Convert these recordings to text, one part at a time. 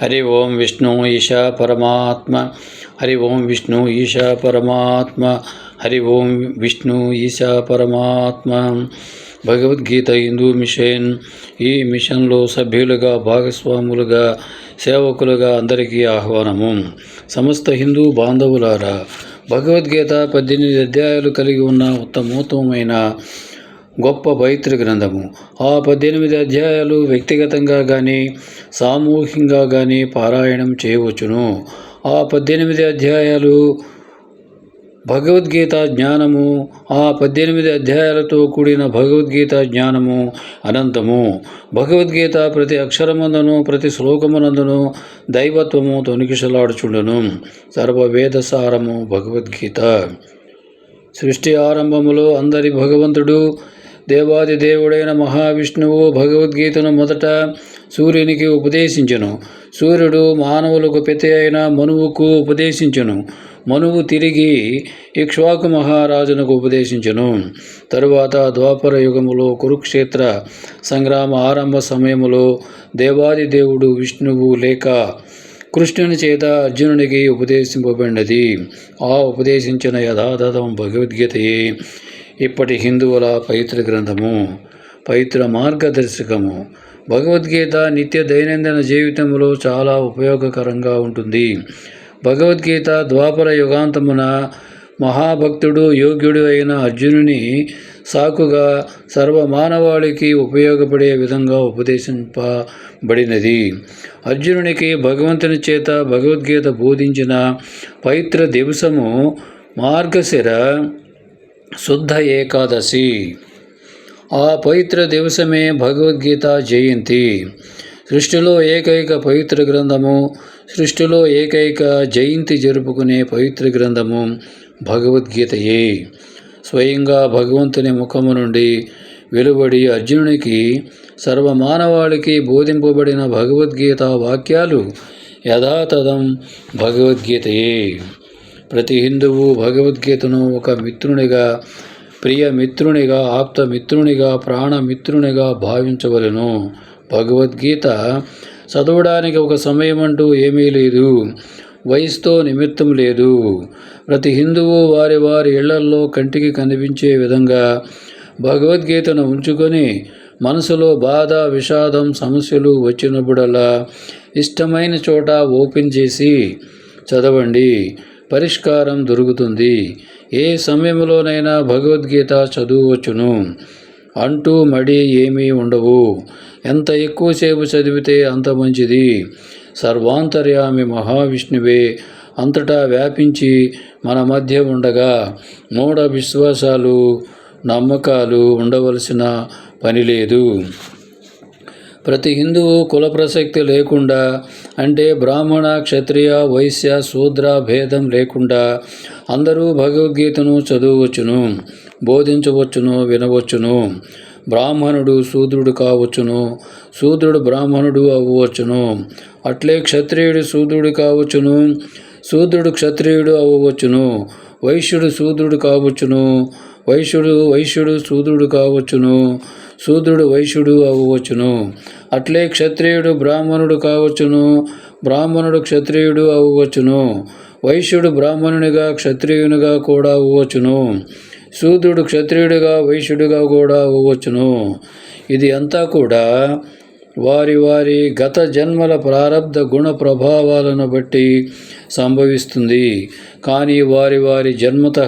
హరి ఓం విష్ణు ఈశా పరమాత్మ హరి ఓం విష్ణు ఈశా పరమాత్మ హరి ఓం విష్ణు ఈశా పరమాత్మ భగవద్గీత హిందూ మిషన్ ఈ మిషన్లో సభ్యులుగా భాగస్వాములుగా సేవకులుగా అందరికీ ఆహ్వానము. సమస్త హిందూ బాంధవులారా భగవద్గీత పద్దెనిమిది అధ్యాయాలు కలిగి ఉన్న ఉత్తమోత్తమైన గొప్ప పవిత్ర గ్రంథము. ఆ పద్దెనిమిది అధ్యాయాలు వ్యక్తిగతంగా కానీ సామూహికంగా కానీ పారాయణం చేయవచ్చును. ఆ పద్దెనిమిది అధ్యాయాలు భగవద్గీత జ్ఞానము ఆ పద్దెనిమిది అధ్యాయాలతో కూడిన భగవద్గీత జ్ఞానము అనంతము. భగవద్గీత ప్రతి అక్షరమందును ప్రతి శ్లోకమునందును దైవత్వము తొనికిసలాడుచుండను. సర్వవేద సారము భగవద్గీత. సృష్టి ఆరంభములో అందరి భగవంతుడు దేవాది దేవుడైన మహావిష్ణువు భగవద్గీతను మొదట సూర్యునికి ఉపదేశించెను. సూర్యుడు మానవులకు పెతి అయిన మనువుకు ఉపదేశించెను. మనువు తిరిగి ఇక్ష్వాకు మహారాజునకు ఉపదేశించెను. తరువాత ద్వాపర యుగములో కురుక్షేత్ర సంగ్రామ ఆరంభ సమయములో దేవాది దేవుడు విష్ణువు లేక కృష్ణుని చేత అర్జునునికి ఉపదేశింపబడినది. ఆ ఉపదేశించిన యథాతథం భగవద్గీతయే. ఇప్పటి హిందువుల పవిత్ర గ్రంథము పవిత్ర మార్గదర్శకము. భగవద్గీత నిత్య దైనందిన జీవితంలో చాలా ఉపయోగకరంగా ఉంటుంది. భగవద్గీత ద్వాపర యుగాంతమున మహాభక్తుడు యోగ్యుడు అయిన అర్జునుని సాకుగా సర్వమానవాళికి ఉపయోగపడే విధంగా ఉపదేశింపబడినది. అర్జునునికి భగవంతుని చేత భగవద్గీత బోధించిన పవిత్ర దివసము మార్గశిర శుద్ధ ఏకాదశి. ఆ పవిత్ర దివసమే భగవద్గీత జయంతి. సృష్టిలో ఏకైక పవిత్ర గ్రంథము సృష్టిలో ఏకైక జయంతి జరుపుకునే పవిత్ర గ్రంథము భగవద్గీతయే. స్వయంగా భగవంతుని ముఖము నుండి వెలువడి అర్జునునికి సర్వమానవాళికి బోధింపబడిన భగవద్గీత వాక్యాలు యథాతథం భగవద్గీతయే. ప్రతి హిందువు భగవద్గీతను ఒక మిత్రునిగా ప్రియ మిత్రునిగా ఆప్త మిత్రునిగా ప్రాణమిత్రునిగా భావించవలెను. భగవద్గీత చదవడానికి ఒక సమయం అంటూ ఏమీ లేదు. వయసుతో నిమిత్తం లేదు. ప్రతి హిందువు వారి వారి ఇళ్ళల్లో కంటికి కనిపించే విధంగా భగవద్గీతను ఉంచుకొని మనసులో బాధ విషాదం సమస్యలు వచ్చినప్పుడల్లా ఇష్టమైన చోట ఓపెన్ చేసి చదవండి. పరిష్కారం దొరుకుతుంది. ఏ సమయంలోనైనా భగవద్గీత చదువువచ్చును. అంటూ మడి ఏమీ ఉండవు. ఎంత ఎక్కువసేపు చదివితే అంత మంచిది. సర్వాంతర్యామి మహావిష్ణువే అంతటా వ్యాపించి మన మధ్య ఉండగా మూఢ విశ్వాసాలు నమ్మకాలు ఉండవలసిన పని లేదు. ప్రతి హిందువు కుల ప్రసక్తి లేకుండా అంటే బ్రాహ్మణ క్షత్రియ వైశ్య శూద్ర భేదం లేకుండా అందరూ భగవద్గీతను చదవవచ్చును బోధించవచ్చును వినవచ్చును. బ్రాహ్మణుడు శూద్రుడు కావచ్చును శూద్రుడు బ్రాహ్మణుడు అవ్వవచ్చును. అట్లే క్షత్రియుడు శూద్రుడు కావచ్చును శూద్రుడు క్షత్రియుడు అవ్వవచ్చును. వైశ్యుడు శూద్రుడు కావచ్చును వైశ్యుడు వైశ్యుడు శూద్రుడు కావచ్చును. శూద్రుడు వైశ్యుడు అవ్వవచ్చును. అట్లే క్షత్రియుడు బ్రాహ్మణుడు కావచ్చును. బ్రాహ్మణుడు క్షత్రియుడు అవ్వవచ్చును. వైశ్యుడు బ్రాహ్మణునిగా క్షత్రియునిగా కూడా అవ్వవచ్చును. శూద్రుడు క్షత్రియుడిగా వైశ్యుడిగా కూడా అవ్వచ్చును ఇది అంతా కూడా వారి వారి గత జన్మల ప్రారంధ గుణ ప్రభావాలను బట్టి సంభవిస్తుంది. కానీ వారి వారి జన్మత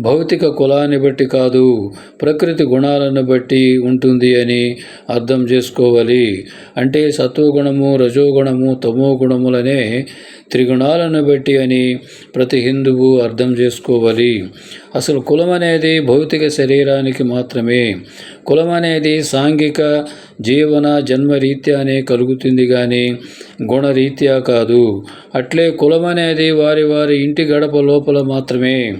భౌతిక కులాన్ని బట్టి కాదు ప్రకృతి గుణాలను బట్టి ఉంటుంది అని అర్థం చేసుకోవాలి. అంటే సత్వగుణము రజోగుణము తమో గుణములనే త్రిగుణాలను బట్టి అని ప్రతి హిందువు అర్థం చేసుకోవాలి. అసలు కులం అనేది భౌతిక శరీరానికి మాత్రమే. కులం అనేది సాంఘిక జీవన జన్మరీత్యానే కలుగుతుంది కానీ గుణరీత్యా కాదు. అట్లే కులం అనేది వారి వారి ఇంటి గడప లోపల మాత్రమే.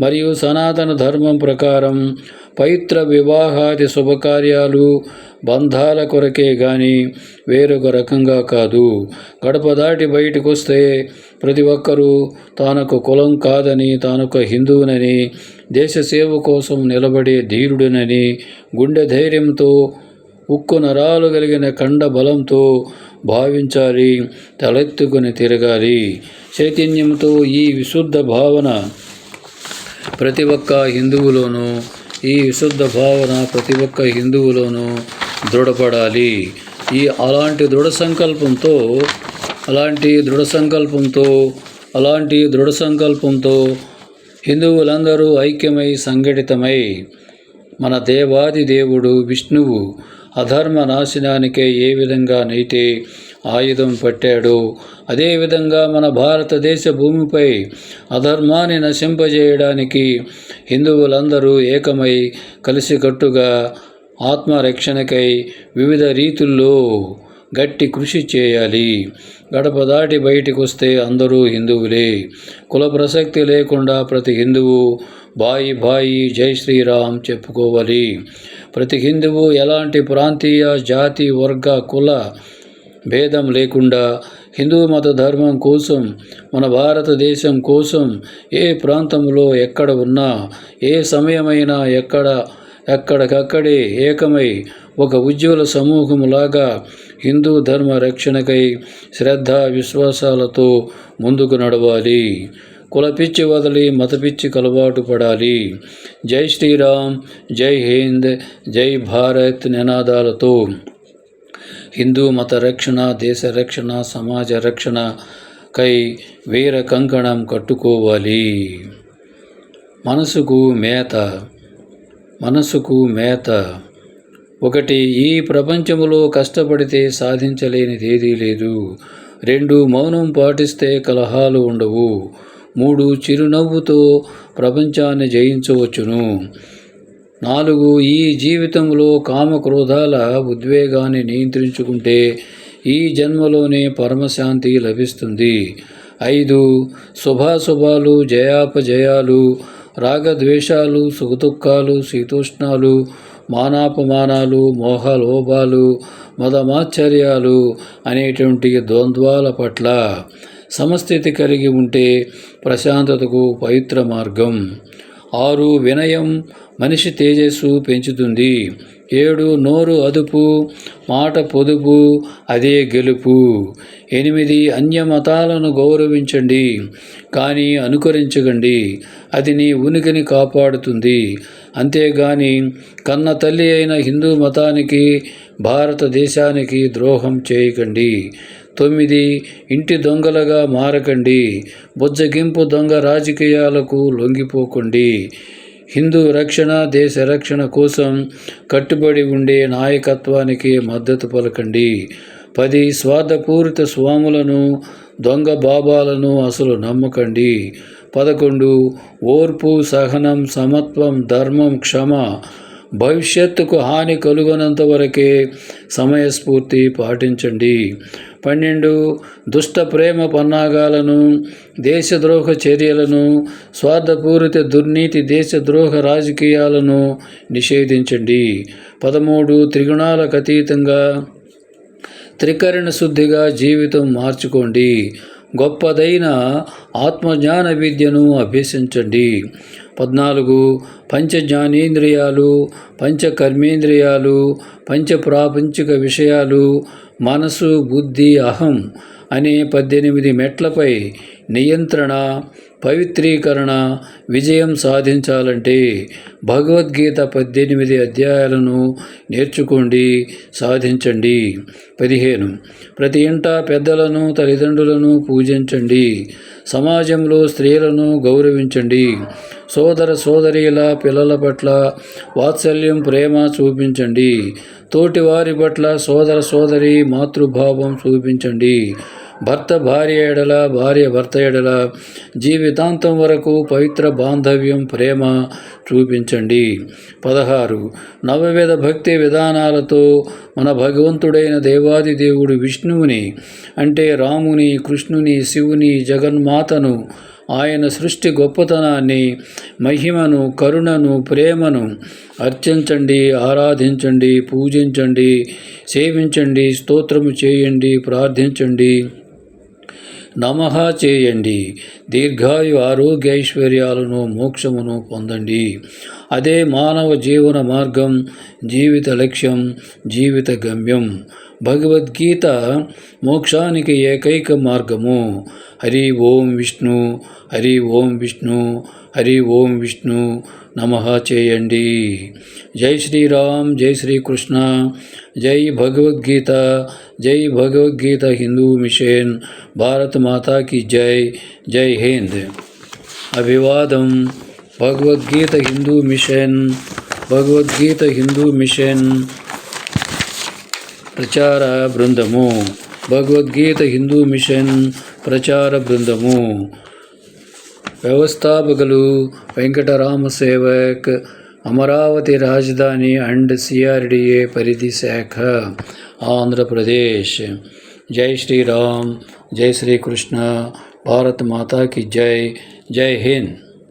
మరియు సనాతన ధర్మం ప్రకారం పవిత్ర వివాహాది శుభకార్యాలు బంధాల కొరకే గాని వేరొక రకంగా కాదు. గడప దాటి బయటకు వస్తే ప్రతి ఒక్కరూ తానొక కులం కాదని తానొక హిందువునని దేశ సేవ కోసం నిలబడే ధీరుడునని గుండె ధైర్యంతో ఉక్కు నరాలు కలిగిన కండ బలంతో భావించాలి తలెత్తుకుని తిరగాలి. చైతన్యంతో ఈ విశుద్ధ భావన ప్రతి ఒక్క హిందువులోనూ ఈ విశుద్ధ భావన ప్రతి ఒక్క హిందువులోనూ దృఢపడాలి. ఈ అలాంటి దృఢ సంకల్పంతో అలాంటి దృఢ సంకల్పంతో అలాంటి దృఢ సంకల్పంతో హిందువులందరూ ఐక్యమై సంఘటితమై మన దేవాది దేవుడు విష్ణువు అధర్మ నాశనానికే ఏ విధంగా నైతే ఆయుధం పట్టాడు. అదేవిధంగా మన భారతదేశ భూమిపై అధర్మాన్ని నశింపజేయడానికి హిందువులందరూ ఏకమై కలిసికట్టుగా ఆత్మరక్షణకై వివిధ రీతుల్లో గట్టి కృషి చేయాలి. గడప దాటి బయటికి వస్తే అందరూ హిందువులే. కుల ప్రసక్తి లేకుండా ప్రతి హిందువు బాయి బాయి జై శ్రీరామ్ చెప్పుకోవాలి. ప్రతి హిందువు ఎలాంటి ప్రాంతీయ జాతి వర్గ కుల భేదం లేకుండా హిందూ మత ధర్మం కోసం మన భారతదేశం కోసం ఏ ప్రాంతంలో ఎక్కడ ఉన్నా ఏ సమయమైనా ఎక్కడ ఎక్కడికక్కడే ఏకమై ఒక ఉజ్వల సమూహములాగా హిందూ ధర్మ రక్షణకై శ్రద్ధ విశ్వాసాలతో ముందుకు నడవాలి. కులపిచ్చి వదిలి మతపిచ్చి కలవాటు పడాలి. జై శ్రీరామ్ జై హింద్ జై భారత్ నినాదాలతో. హిందూ మత రక్షణ దేశ రక్షణ సమాజ రక్షణ కై వీర కంకణం కట్టుకోవాలి మనసుకు మేత మనసుకు మేత ఒకటి ఈ ప్రపంచములో కష్టపడితే సాధించలేనిది ఏదీ లేదు. రెండు మౌనం పాటిస్తే కలహాలు ఉండవు. మూడు చిరునవ్వుతో ప్రపంచాన్ని జయించవచ్చును. నాలుగు ఈ జీవితంలో కామక్రోధాల ఉద్వేగాన్ని నియంత్రించుకుంటే ఈ జన్మలోనే పరమశాంతి లభిస్తుంది. ఐదు శుభాశుభాలు జయాపజయాలు రాగద్వేషాలు సుఖదుఖాలు శీతోష్ణాలు మానాపమానాలు మోహలోభాలు మదమాశ్చర్యాలు అనేటువంటి ద్వంద్వాల పట్ల సమస్థితి కలిగి ఉంటే ప్రశాంతతకు పవిత్ర మార్గం. ఆరు వినయం మనిషి తేజస్సు పెంచుతుంది. ఏడు నోరు అదుపు మాట పొదుపు అదే గెలుపు. ఎనిమిది అన్య మతాలను గౌరవించండి కానీ అనుకరించకండి. అది నీ ఉనికిని కాపాడుతుంది. అంతేగాని కన్న తల్లి అయిన హిందూ మతానికి భారతదేశానికి ద్రోహం చేయకండి. తొమ్మిది ఇంటి దొంగలుగా మారకండి. బుజ్జగింపు దొంగ రాజకీయాలకు లొంగిపోకండి. హిందూ రక్షణ దేశ రక్షణ కోసం కట్టుబడి ఉండే నాయకత్వానికి మద్దతు పలకండి. పది స్వార్థపూరిత స్వాములను దొంగ బాబాలను అసలు నమ్మకండి. పదకొండు ఓర్పు సహనం సమత్వం ధర్మం క్షమ భవిష్యత్తుకు హాని కలుగనంత వరకే సమయస్ఫూర్తి పాటించండి. పన్నెండు దుష్ట ప్రేమ పన్నాగాలను దేశద్రోహ చర్యలను స్వార్థపూరిత దుర్నీతి దేశద్రోహ రాజకీయాలను నిషేధించండి. పదమూడు త్రిగుణాలకు అతీతంగా త్రికరణ శుద్ధిగా జీవితం మార్చుకోండి. గొప్పదైన ఆత్మజ్ఞాన విద్యను అభ్యసించండి. పద్నాలుగు పంచ జ్ఞానేంద్రియాలు పంచ కర్మేంద్రియాలు పంచ ప్రాపంచిక విషయాలు మనసు బుద్ధి అహం అనే పద్దెనిమిది మెట్లపై నియంత్రణ పవిత్రీకరణ విజయం సాధించాలంటే భగవద్గీత పద్దెనిమిది అధ్యాయాలను నేర్చుకోండి సాధించండి. పదిహేను. ప్రతి ఇంట పెద్దలను తల్లిదండ్రులను పూజించండి. సమాజంలో స్త్రీలను గౌరవించండి. సోదర సోదరీల పిల్లల పట్ల వాత్సల్యం ప్రేమ చూపించండి. తోటివారి పట్ల సోదర సోదరి మాతృభావం చూపించండి. భర్త భార్య ఎడల భార్య భర్త ఎడల జీవితాంతం వరకు పవిత్ర బాంధవ్యం ప్రేమ చూపించండి. పదహారు. నవవేద భక్తి విధానాలతో మన భగవంతుడైన దేవాది దేవుడు విష్ణువుని అంటే రాముని కృష్ణుని శివుని జగన్మాతను ఆయన సృష్టి గొప్పతనాన్ని మహిమను కరుణను ప్రేమను అర్చించండి ఆరాధించండి పూజించండి సేవించండి స్తోత్రము చేయండి ప్రార్థించండి. నమః చేయండి. దీర్ఘాయు ఆరోగ్య ఐశ్వర్యాలను మోక్షమును పొందండి. అదే మానవ జీవన మార్గం జీవిత లక్ష్యం జీవిత గమ్యం. భగవద్గీత మోక్షానికి ఏకైక మార్గము. హరి ఓం విష్ణు హరి ఓం విష్ణు హరి ఓం విష్ణు నమః చేయండి జై శ్రీరామ్ జై శ్రీకృష్ణ జై భగవద్గీత జై భగవద్గీత హిందూ మిషన్ భారత్ మాతా की జై జై హింద్ అభివాదం భగవద్గీత హిందూ మిషన్ భగవద్గీత హిందూ మిషన్ ప్రచార బృందము భగవద్గీత హిందూ మిషన్ ప్రచార బృందము వ్యవస్థాపకులు వెంకటరామ సేవక్ అమరావతి రాజధాని అండ్ సిఆర్డిఏ పరిధి శాఖ ఆంధ్రప్రదేశ్ జై శ్రీరామ్ జై శ్రీకృష్ణ భారత్ మాతా కి జై జై హింద్